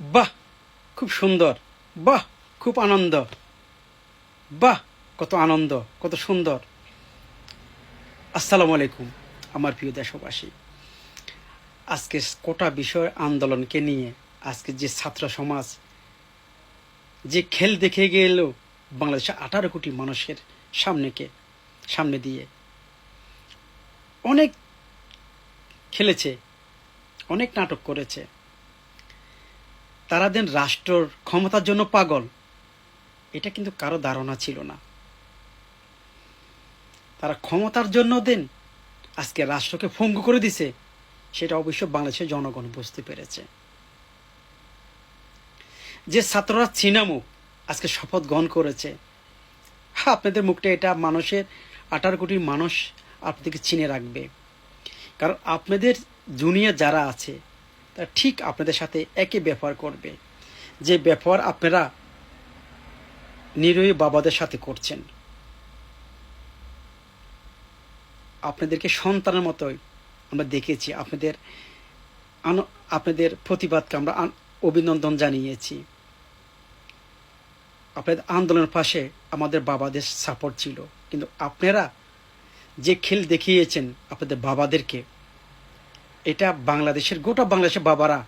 বাহ, খুব সুন্দর। বাহ, খুব আনন্দ। বাহ, কত আনন্দ, কত সুন্দর। আসসালামু আলাইকুম, আমার প্রিয় দেশবাসী। আজকে কোটা বিষয় আন্দোলনকে নিয়ে আজকে যে ছাত্র সমাজ, যে খেল দেখে গেল বাংলাদেশে আঠারো কোটি মানুষের সামনেকে, সামনে দিয়ে। অনেক খেলেছে, অনেক নাটক করেছে। তারা দেন রাষ্ট্রর ক্ষমতার জন্য পাগল। এটা কিন্তু কারও ধারণা ছিল না। তারা ক্ষমতার জন্য দেন, আজকে রাষ্ট্রকে ভঙ্গ করে দিছে, সেটা অবশ্য বাংলাদেশের জনগণ বুঝতে পেরেছে। যে ছাত্ররা চীনামুখ আজকে শপথ গ্রহণ করেছে আপনাদের মুখটা এটা মানুষের আঠারো কোটি মানুষ আপনাদেরকে চিনে রাখবে। কারণ আপনাদের জুনিয়র যারা আছে ঠিক আপনাদের সাথে একই ব্যবহার করবে। যে ব্যবহার আপনারা নিরীহ বাবাদের সাথে করছেন। আপনাদেরকে সন্তানের মতোই আমরা দেখেছি, আপনাদের আপনাদের প্রতিবাদকে আমরা অভিনন্দন জানিয়েছি। আপনাদের আন্দোলনের পাশে আমাদের বাবাদের সাপোর্ট ছিল। কিন্তু আপনারা যে খেল দেখিয়েছেন আপনাদের বাবাদেরকে এটা বাংলাদেশের গোটা বাংলাদেশের বাবারা